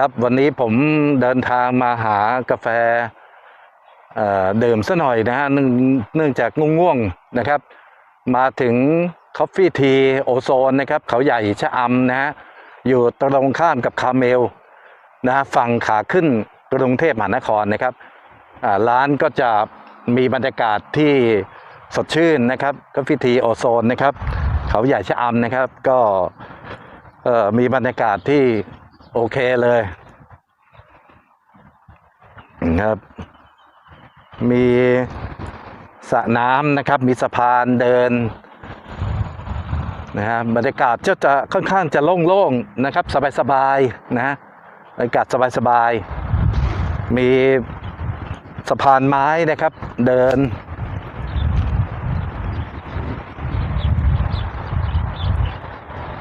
ครับวันนี้ผมเดินทางมาหากาแฟเดื่มซะหน่อยนะฮะเนื่องจากง่วงๆนะครับ มาถึง Coffee Tea โอโซนนะครับ เขาใหญ่ชะอำนะฮะอยู่ตรงข้ามกับคาเมลนะฮะฝั่งขาขึ้นกรุงเทพมหานครนะครับร้านก็จะมีบรรยากาศที่สดชื่นนะครับ Coffee Tea โอโซนนะครับ เขาใหญ่ชะอำนะครับก็มีบรรยากาศที่ โอเคเลยนะครับ มีสระน้ำนะครับ มีสะพานเดินนะฮะบรรยากาศจะจะค่อนข้างจะโล่งๆนะครับ สบายๆนะฮะบรรยากาศสบายๆมีสะพานไม้นะครับ เดิน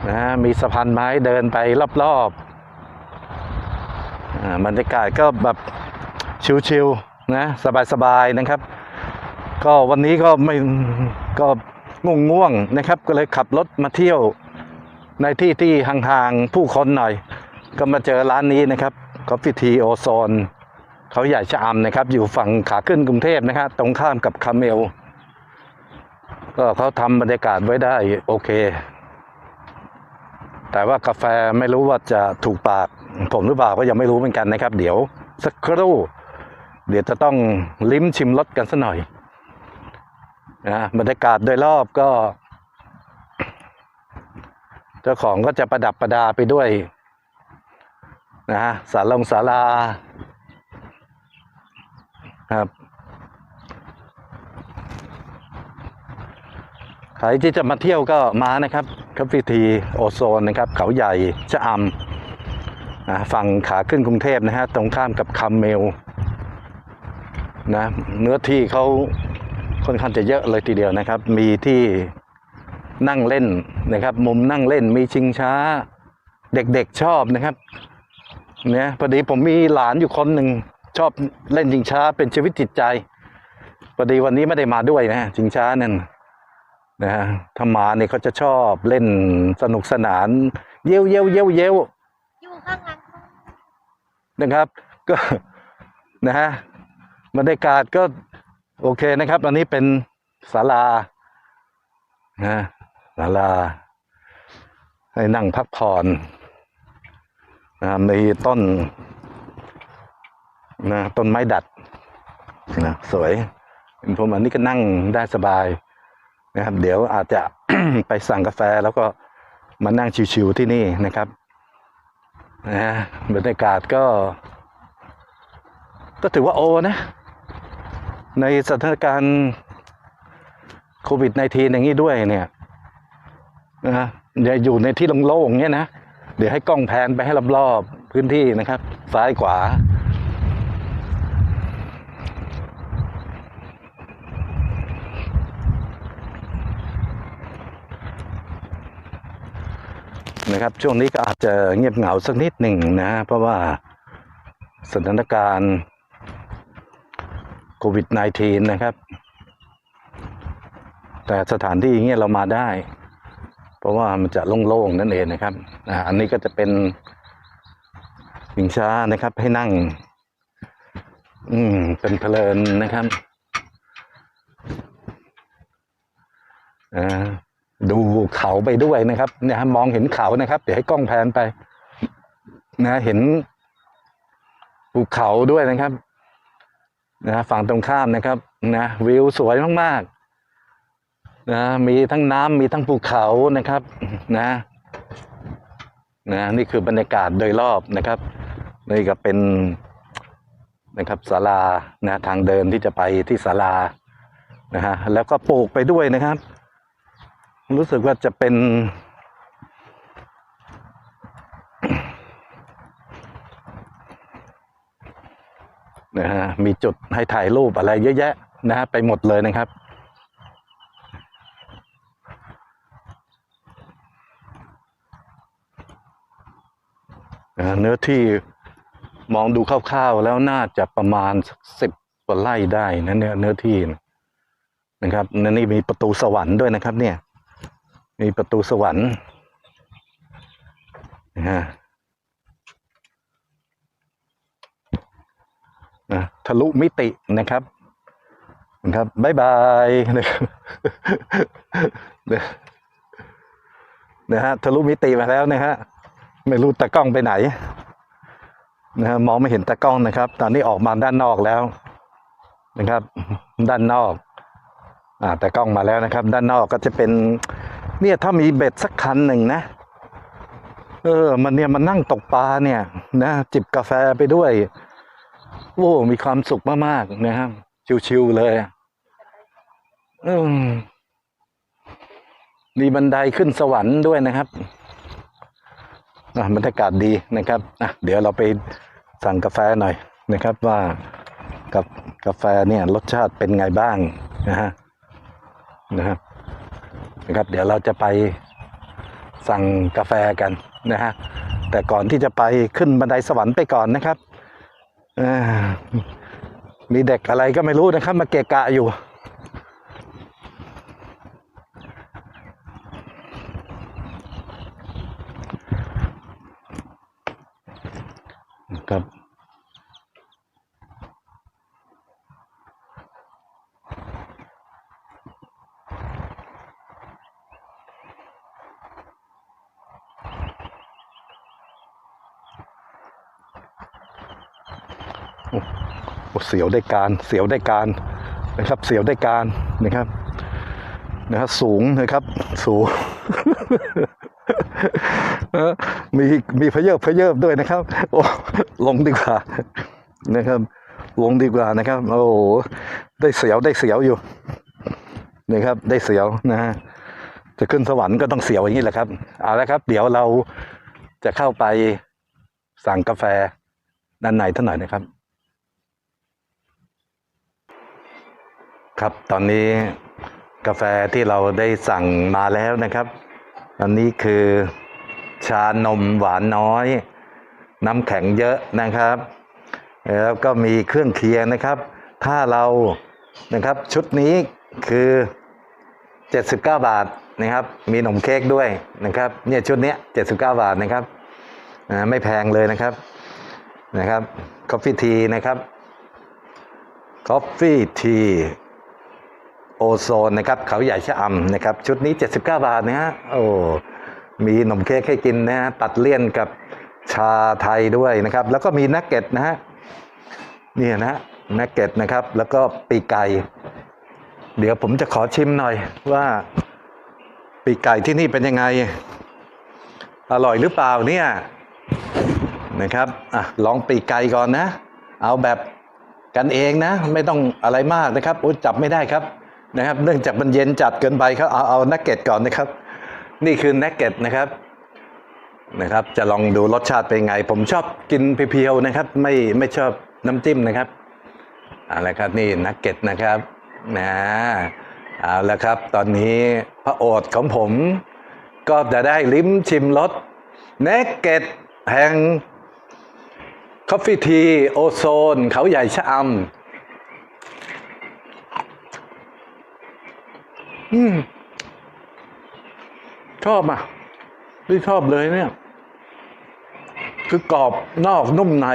นะมีสะพานไม้เดินไปรอบๆ บรรยากาศก็แบบชิวๆนะสบายๆนะครับ ก็วันนี้ก็ไม่ก็ง่วงๆนะครับ ก็เลยขับรถมาเที่ยวในที่ที่ห่างๆผู้คนหน่อย ก็มาเจอร้านนี้นะครับ Coffee Tea Ozone เขาใหญ่ชะอำนะครับ อยู่ฝั่งขาขึ้นกรุงเทพนะครับตรงข้ามกับคาเมล ก็เขาทำบรรยากาศไว้ได้โอเค แต่ว่ากาแฟไม่รู้ว่าจะถูกปาก ผมหรือเปล่าก็ยังไม่รู้เหมือนกันนะครับ เดี๋ยวสักครู่ เดี๋ยวจะต้องลิ้มชิมรสกันสักหน่อยนะบรรยากาศโดยรอบก็ เจ้าของก็จะประดับประดาไปด้วยนะฮะศาลงศาลาครับใครที่จะมาเที่ยวก็มานะครับคาเฟ่ทีโอโซนนะครับ เขาใหญ่ชะอำ ฝั่งขาขึ้นกรุงเทพนะฮะ ตรงข้ามกับคำเมลนะเนื้อที่เขาค่อนข้างจะเยอะเลยทีเดียวนะครับ มีที่นั่งเล่นนะครับ มุมนั่งเล่นมีชิงช้า เด็กๆชอบนะครับเนี่ยพอดีผมมีหลานอยู่คนหนึ่งชอบเล่นชิงช้าเป็นชีวิตจิตใจพอดีวันนี้ไม่ได้มาด้วยนะชิงช้านั่นนะฮะถ้ามาเนี่ยเขาจะชอบเล่นสนุกสนาน เย้ยวเย้ยวเย้ยวเย้ยวอยู่ข้างหลัง นะครับ ก็นะฮะบรรยากาศก็โอเคนะครับอันนี้เป็นศาลานะศาลา ให้นั่งพักผ่อนนะมีต้นนะต้นไม้ดัดนะสวยเป็นผมอันนี้ก็นั่งได้สบายนะครับ เดี๋ยวอาจจะไปสั่งกาแฟแล้วก็มานั่งชิวๆที่นี่นะครับ นะฮะบรรยากาศก็ ก็ถือว่าโอนะ ในสถานการณ์โควิด -19 อย่างนี้ด้วยเนี่ยนะฮะอย่าอยู่ในที่โล่งๆเนี่ยนะ เดี๋ยวให้กล้องแพนไปให้รอบๆพื้นที่นะครับ ซ้ายขวา นะครับ ช่วงนี้ก็อาจจะเงียบเหงาสักนิดหนึ่งนะ เพราะว่าสถานการณ์โควิด -19 นะครับ แต่สถานที่อย่างเงี้ยเรามาได้ เพราะว่ามันจะโล่งๆนั่นเองนะครับอันนี้ก็จะเป็นหิงช้านะครับ ให้นั่ง อืม เป็นเพลินนะครับอ่า ดูเขาไปด้วยนะครับเนี่ยฮะมองเห็นเขานะครับ เดี๋ยวให้กล้องแพนไปนะเห็นภูเขาด้วยนะครับนะฝั่งตรงข้ามนะครับนะวิวสวยมากๆนะมีทั้งน้ำมีทั้งภูเขานะครับนะนะนี่คือบรรยากาศโดยรอบนะครับ นี่ก็เป็นนะครับศาลานะทางเดินที่จะไปที่ศาลานะฮะแล้วก็ปลูกไปด้วยนะครับ รู้สึกว่าจะเป็น นะฮะ มีจุดให้ถ่ายรูปอะไรเยอะแยะ นะฮะ ไปหมดเลยนะครับเนื้อที่มองดูคร่าวๆแล้วน่าจะประมาณสิบกว่าไร่ได้นะเนี่ยเนื้อที่นะครับนี่มีประตูสวรรค์ด้วยนะครับเนี่ย มีประตูสวรรค์นะฮะนะทะลุมิตินะครับนะครับบายบายนะครับนะฮะทะลุมิติมาแล้วนะฮะไม่รู้ตากล้องไปไหนนะฮะมองไม่เห็นตากล้องนะครับ ตอนนี้ออกมาด้านนอกแล้วนะครับ ด้านนอกอ่าต่กล้องมาแล้วนะครับ ด้านนอกก็จะเป็น เนี่ยถ้ามีเบ็ดสักคันหนึ่งนะ เออ มันเนี่ยมันนั่งตกปลาเนี่ย นะจิบกาแฟไปด้วยโอ้มีความสุขมากๆนะครับชิวๆเลยอืมมีบันไดขึ้นสวรรค์ด้วยนะครับอะบรรยากาศดีนะครับอะเดี๋ยวเราไปสั่งกาแฟหน่อยนะครับ ว่ากับกาแฟเนี่ย รสชาติเป็นไงบ้างนะฮะนะครับ นะครับ เดี๋ยวเราจะไปสั่งกาแฟกันนะฮะแต่ก่อนที่จะไปขึ้นบันไดสวรรค์ไปก่อนนะครับมีเด็กอะไรก็ไม่รู้นะครับ มาเกะกะอยู่ เสียวได้การเสียวได้การนะครับเสียวได้การนะครับนะครับสูงนะครับสูงมีมีพเยิบพเยิบด้วยนะครับ โอ้ลงดีกว่านะครับ ลงดีกว่านะครับ โอ้โหได้เสียวได้เสียวอยู่นะครับ ได้เสียวนะฮะจะขึ้นสวรรค์ก็ต้องเสียวอย่างนี้แหละครับเอาละครับ เดี๋ยวเราจะเข้าไปสั่งกาแฟด้านในเท่าหน่อยนะครับ ครับ ตอนนี้กาแฟที่เราได้สั่งมาแล้วนะครับ อันนี้คือชานมหวานน้อย น้ำแข็งเยอะนะครับ แล้วก็มีเครื่องเคียงนะครับ ถ้าเรานะครับชุดนี้คือ 79 บาทนะครับ มีขนมเค้กด้วยนะครับเนี่ยชุดเนี้ย79 บาทนะครับไม่แพงเลยนะครับนะครับกาแฟทีนะครับกาแฟที โอโซนนะครับเขาใหญ่ชะอำนะครับ ชุดนี้ 79 บาทนะฮะโอ้มีขนมเค้กให้กินนะฮะตัดเลี่ยนกับชาไทยด้วยนะครับ แล้วก็มีนักเก็ตนะฮะนี่นะฮะนักเก็ตนะครับ แล้วก็ปีกไก่เดี๋ยวผมจะขอชิมหน่อยว่า ปีกไก่ที่นี่เป็นยังไง อร่อยหรือเปล่าเนี่ยนะครับอะลองปีกไก่ก่อนนะ เอาแบบกันเองนะ ไม่ต้องอะไรมากนะครับโอ้จับไม่ได้ครับ นะครับ เนื่องจากมันเย็นจัดเกินไปครับเอาเอานักเก็ตก่อนนะครับ นี่คือนักเก็ตนะครับนะครับ จะลองดูรสชาติเป็นไง ผมชอบกินเพียวๆนะครับ ไม่ไม่ชอบน้ำจิ้มนะครับเอาละครับนี่นักเก็ตนะครับนะเอาละครับ ตอนนี้พระโอษฐ์ของผมก็จะได้ลิ้มชิมรสเนกเก็ตแห่งคอฟฟี่ทีโอโซน เขาใหญ่ชะอำ อืม ชอบอะที่ชอบเลยเนี่ย คือกรอบนอกนุ่มใน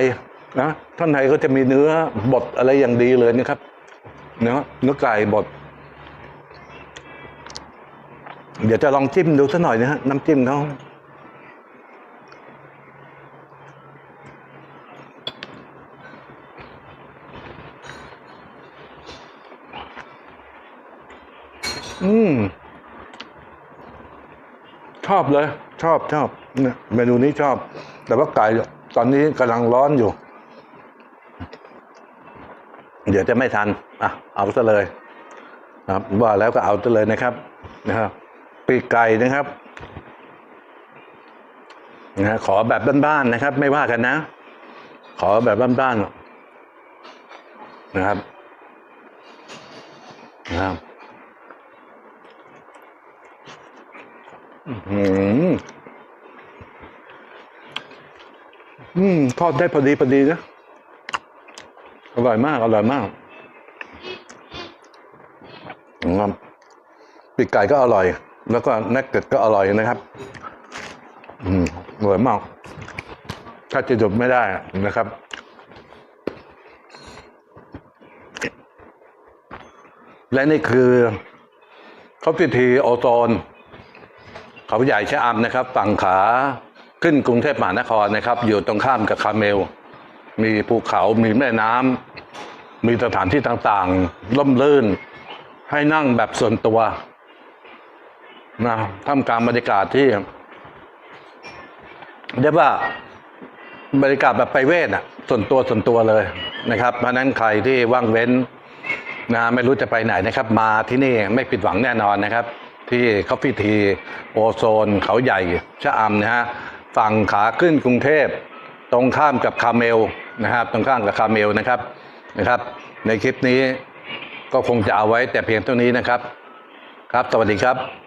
นะท่านในก็จะมีเนื้อบดอะไรอย่างดีเลยนะครับ เนื้อเนื้อไก่บดเดี๋ยวจะลองจิ้มดูสักหน่อยนะฮะน้ำจิ้มเขา อืม ชอบเลย ชอบชอบเนี่ยเมนูนี้ชอบ แต่ว่าไก่ตอนนี้กำลังร้อนอยู่ เดี๋ยวจะไม่ทัน อะ เอาซะเลยนะครับว่าแล้วก็เอาซะเลยนะครับ นะครับปีกไก่นะครับนะขอแบบบ้านๆนะครับ ไม่ว่ากันนะ ขอแบบบ้านๆนะครับนะครับ อืมอืมทอดได้พอดีพอดีนะอร่อยมาก อร่อยมากงอมปีกไก่ก็อร่อย แล้วก็นักเก็ตก็อร่อยนะครับ อืมอร่อยมาก ถ้าจะจบไม่ได้นะครับ และนี่คือ เขาพิธีโอโซน เขาใหญ่ชะอำนะครับ ฝั่งขาขึ้นกรุงเทพมหานครนะครับ อยู่ตรงข้ามกับคาเมล มีภูเขามีแม่น้ำมีสถานที่ต่างๆล่มลื่น ให้นั่งแบบส่วนตัวนะท่ามกลางบรรยากาศที่เรียกว่าบรรยากาศแบบไปเวทอะ ส่วนตัวส่วนตัวเลยนะครับ เพราะนั้นใครที่ว่างเว้นนะไม่รู้จะไปไหนนะครับ มาที่นี่ไม่ผิดหวังแน่นอนนะครับ ที่คอฟฟี่ทีโอโซนเขาใหญ่ชะอำนะฮะฝั่งขาขึ้นกรุงเทพ ตรงข้ามกับคาเมลนะครับตรงข้ามกับคาเมลนะครับนะครับ ในคลิปนี้ก็คงจะเอาไว้แต่เพียงเท่านี้นะครับ ครับ สวัสดีครับ